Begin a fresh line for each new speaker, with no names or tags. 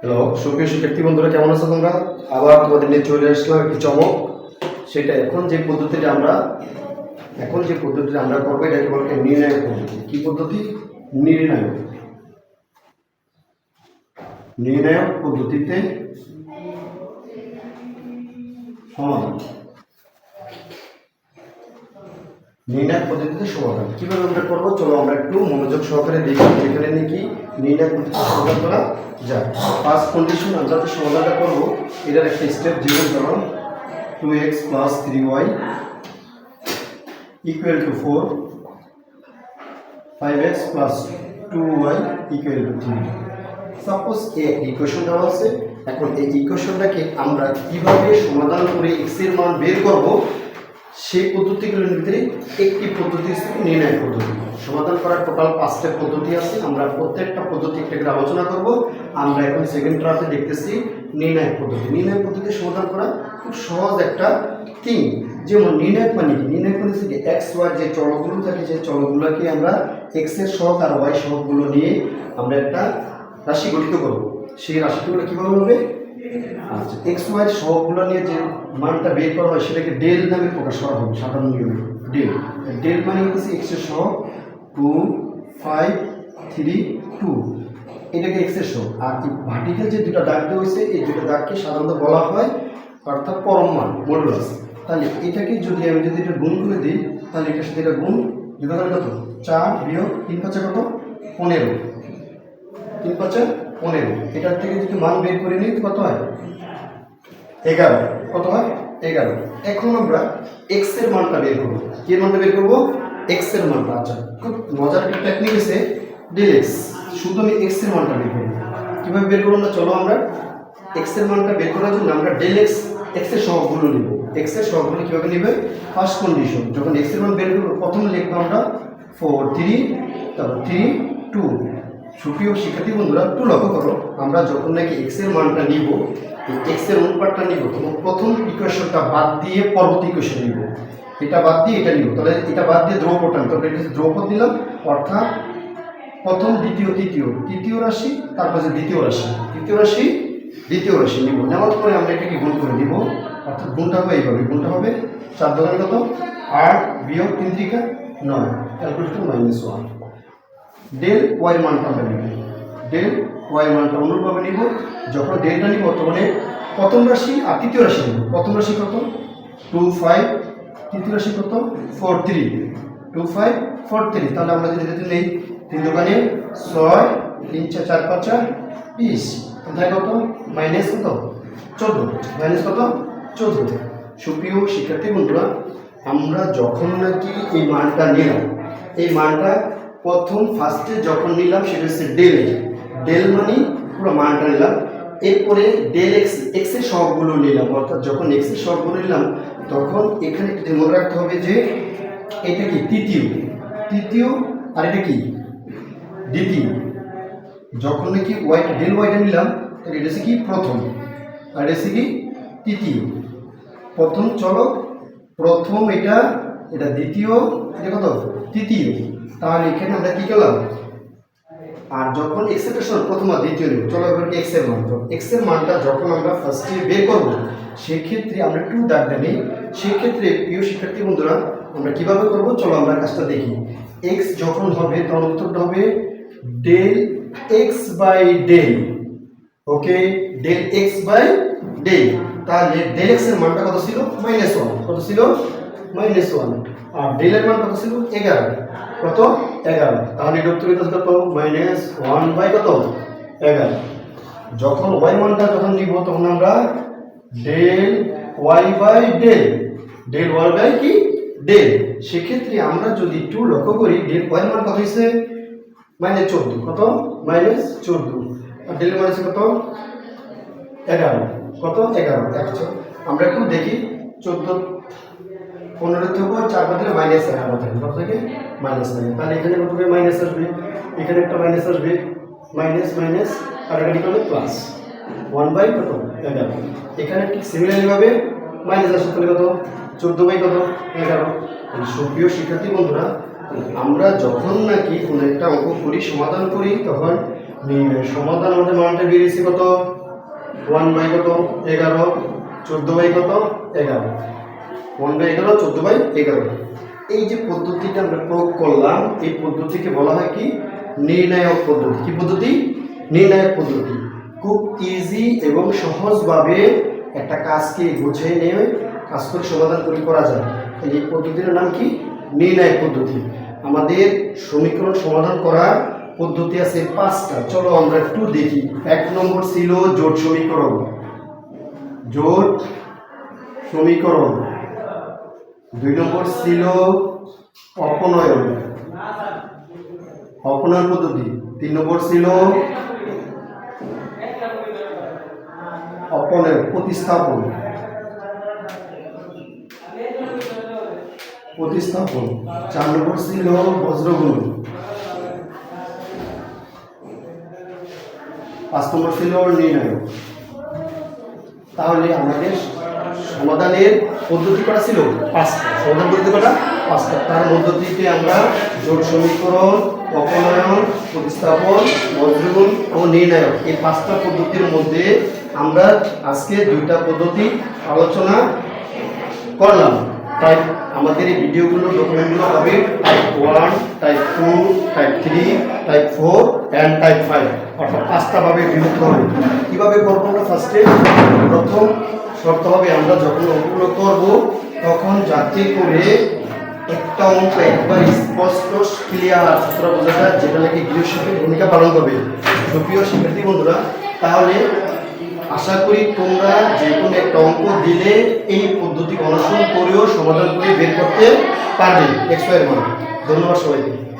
Hello, সুপ্রিয় শিক্ষার্থী বন্ধুরা, কেমন আছো তোমরা? আবার তোমাদের নিয়ে চলে আসলাম একটি চমক। সেটা এখন যে পদ্ধতিটা আমরা, এখন যে পদ্ধতিটা আমরা করব, এটাকে বলে নির্ণায়ক পদ্ধতি। কি পদ্ধতি? নির্ণায়ক নির্ণায়ক পদ্ধতিতে সমাধান। নির্ণায়ক পদ্ধতিতে সমাধান কীভাবে আমরা করব? চলো আমরা একটু মনোযোগ সহকারে দেখি, যেখানে নাকি নির্ণায়ক পদ্ধতিতে সমাধান করা যায়। ফার্স্ট কন্ডিশন আমরা যে সমাধানটা করব, এটার একটা স্টেপ যেমন ধরো two x plus three y equal to four five x plus two y equal to three suppose a equation দেওয়া আছে, এখন এই ইকুয়েশনটাকে আমরা কীভাবে সমাধান করে এক্সের মান বের করব? সেই পদ্ধতিগুলোর ভিতরে একটি পদ্ধতি নির্ণয় পদ্ধতি। সমাধান করার টোটাল পাঁচটা পদ্ধতি আছে। আমরা প্রত্যেকটা পদ্ধতি একটা করে আলোচনা করব। আমরা এখন সেকেন্ড ট্রাফে দেখতেছি নির্ণয় পদ্ধতি। নির্ণয় পদ্ধতি সমাধান করা খুব সহজ একটা থিং যেমন নির্ণয় মানে কি নির্ণয় মানে হচ্ছে এক্স ওয়াই যে চলকগুলো থাকে, যে চলকগুলোকে আমরা এক্সের সহগ আর ওয়াই সহগগুলো নিয়ে আমরা একটা রাশি গঠিত করব। সেই রাশিগুলো কীভাবে হবে আচ্ছা এক্স ওয়াই সহগগুলো নিয়ে যে মানটা বের করা হয়, সেটাকে ডেল নামে প্রকাশ করা হবে, সাধারণ নিয়মে। ডেল ডেল মানে হচ্ছে এক্সের সহগ টু ফাইভ থ্রি টু এটাকে এক্সের সহগ। আর ভার্টিক্যাল যে দুটো দাগ দেওয়া এই দুটো দাগকে সাধারণত বলা হয় অর্থাৎ পরম মান মডুলাস তাহলে এটাকে যদি আমি যদি এটা গুণ করে দিই, তাহলে এটার সাথে এটা গুণ তাহলে কত? চার বিয়োগ তিন পাঁচে কত? পনেরো। তিন পাঁচে পনেরো। এটার থেকে যদি মান বের করে নিই, কত হয়? এগারো। কত হয়? এগারো। এখন আমরা এক্সের মানটা বের করব। কি মানটা বের করব? এক্সের মানটা। আচ্ছা খুব মজার একটা টেকনিক আছে ডেল এক্স শুধু আমি এক্সের মানটা বের করব। কীভাবে বের করব না? চলো আমরা এক্সের মানটা বের করার জন্য আমরা ডেল এক্স এক্সের সহগগুলো নিব। এক্সের সহগগুলো কীভাবে নেবে? ফার্স্ট কন্ডিশন যখন এক্সের মান বের করব, প্রথমে লিখব আমরা ফোর থ্রি তারপর থ্রি টু সুপ্রিয় শিক্ষার্থী বন্ধুরা, একটু লক্ষ্য করো, আমরা যখন নাকি এক্সের মানটা নিব এক্সের অনুপাতটা নিব তখন প্রথম ইকুয়েশনটা বাদ দিয়ে পরবর্তী ইকুয়েশন নিব। এটা বাদ দিয়ে এটা নিব। তাহলে এটা বাদ দিয়ে দ্রৌপদটা নিব তাহলে এটা দ্রৌপদ নিলাম, অর্থাৎ প্রথম, দ্বিতীয়, তৃতীয়। তৃতীয় রাশি, তারপর যে দ্বিতীয় রাশি। তৃতীয় রাশি, দ্বিতীয় রাশি নিব। নেওয়ার পরে আমরা এটাকে গুণ করে দিব অর্থাৎ গুণটা হবে এইভাবে। গুণটা হবে চার দোকানে কত? আট বিয়োগ তিন ত্রিকা নয়। Calculation minus one del y মানটা আমরা নিব। ডেল ওয়াই মানটা অনুরূপভাবে নিব। যখন ডেলটা নিব, তখন প্রথম রাশি আর তৃতীয় রাশি নিব। প্রথম রাশি কত? টু ফাইভ তৃতীয় রাশি কত? Four three two five four three তাহলে আমরা যদি যদি নেই, তিন দোকানে ছয়, তিন চার চার, পাঁচ, চার, বিশ। কোথায় কত মাইনাস কত? চোদ্দ। মাইনাস কত? চোদ্দ। সুপ্রিয় শিক্ষার্থী বন্ধুরা, আমরা যখন নাকি এই মানটা নিলাম, এই মানটা প্রথম ফার্স্টে যখন নিলাম, সেটা হচ্ছে ডেল ডেল মানে পুরো মানটা নিলাম। এরপরে ডেল এক্স এক্সের সবগুলো নিলাম। অর্থাৎ যখন এক্সের সবগুলো নিলাম, তখন এখানে একটু মনে রাখতে হবে যে এটা কি? তৃতীয়। তৃতীয়, আর এটা কি? দ্বিতীয়। যখন নাকি ওয়াইটা ডেল ওয়াইটা নিলাম, তাহলে এটা কি? প্রথম। আর এটা কি? তৃতীয়। প্রথম, চলো। প্রথম এটা এটা দ্বিতীয়, এটা কত? তৃতীয়। তাহলে এখানে আমরা কি করলাম? আর যখন এক্সের প্রথম আর দ্বিতীয় নেব, চলো এবার এক্সের মান তো এক্সের মানটা যখন আমরা ফার্স্টে বের করব, সেক্ষেত্রে আমরা টু দাগটা নেই। সেক্ষেত্রে প্রিয় শিক্ষার্থী বন্ধুরা, আমরা কীভাবে করব? চলো আমরা কাজটা দেখি। এক্স যখন হবে, তখন উত্তরটা হবে del x by del okay del x by del তাহলে ডেল এক্সের মানটা কত ছিল? মাইনাস ওয়ান কত ছিল? মাইনাস ওয়ান আর ডেল এর মান কত ছিল? এগারো। কত? এগারো। তাহলে এটা উত্তর কত? মাইনাস ওয়ান বাই কত? এগারো। যখন ওয়াই মানটা যখন নিব তখন আমরা del y by del del y by কি? ডেল সেক্ষেত্রে আমরা যদি একটু লক্ষ্য করি ডেল ওয়াই মান কত হয়েছে? মাইনাস চোদ্দ। কত? মাইনাস চোদ্দ। আর ডেল মাইনাস কত? এগারো। কত? এগারো। আমরা একটু দেখি। চোদ্দ পনেরো থেকে চার বাদ মাইনাস এগারো থাকে কত থেকে মাইনাস এগারো তাহলে এখানে করে মাইনাস আসবে? এখানে একটা মাইনাস আসবে। মাইনাস মাইনাস এখানে করবে প্লাস ওয়ান বাই কত? এগারো। এখানে ঠিক সিমিলারলি ভাবে মাইনাস আসবে তাহলে কত? চোদ্দ বাই কত? এগারো। সুপ্রিয় শিক্ষার্থী বন্ধুরা, আমরা যখন নাকি কোনো একটা অঙ্ক করি, সমাধান করি, তখন সমাধান আমাদের মানটা বেরিয়েছে কত? ওয়ান বাই কত? এগারো। চোদ্দ বাই কত? এগারো। বাই এগারো, চোদ্দ বাই এগারো এই যে পদ্ধতিটা আমরা প্রয়োগ করলাম, এই পদ্ধতিকে বলা হয় কি? নির্ণায়ক পদ্ধতি। কি পদ্ধতি? নির্ণায়ক পদ্ধতি। খুব ইজি এবং সহজভাবে একটা কাজকে গুছিয়ে নিয়ে কাজ করে সমাধান করে করা যায়। এই পদ্ধতির নাম কি? নির্ণায়ক পদ্ধতি। আমাদের সমীকরণ সমাধান করার পদ্ধতি আছে পাঁচটা। চলো আমরা একটু দেখি। এক নম্বর ছিল জোট সমীকরণ। জোট সমীকরণ। দুই নম্বর ছিল অপনয়ন। অপনয়ন পদ্ধতি। তিন নম্বর ছিল অপনয়ন, প্রতিস্থাপন। প্রতিস্থাপন। চার নম্বর ছিল বজ্রগুণ পাঁচ নম্বর ছিল নির্ণয়। তাহলে আমাদের সমাধানের পদ্ধতি করা ছিল? পাঁচটা। সমাধান পদ্ধতি করা পাঁচটা। তার পদ্ধতিতে আমরা জোট সমীকরণ অপনয়ন প্রতিস্থাপন বজ্রগুণ ও নির্ণায়ক এই পাঁচটা পদ্ধতির মধ্যে আমরা আজকে দুইটা পদ্ধতি আলোচনা করলাম। তাই আমাদের এই ভিডিওগুলো ডকুমেন্টগুলো হবে type one type two type three type four and type five অর্থাৎ পাঁচটা ভাবে বিভক্ত হবে। কীভাবে করব আমরা ফার্স্টে প্রথম শর্ত হবে আমরা যখন অঙ্কগুলো করব, তখন যাতে করে একটা অঙ্ক একবার স্পষ্ট ক্লিয়ার সূত্র বোঝা যায়, যেটা নাকি গৃহশিল্পের ভূমিকা পালন করবে। সুপ্রিয় শিক্ষার্থী বন্ধুরা, তাহলে আশা করি তোমরা যে কোনো একটা অঙ্ক দিলে এই পদ্ধতি অনুসরণ করেও সমাধান করে বের করতে পারবে এক্সপায়ার মান ধন্যবাদ সবাইকে।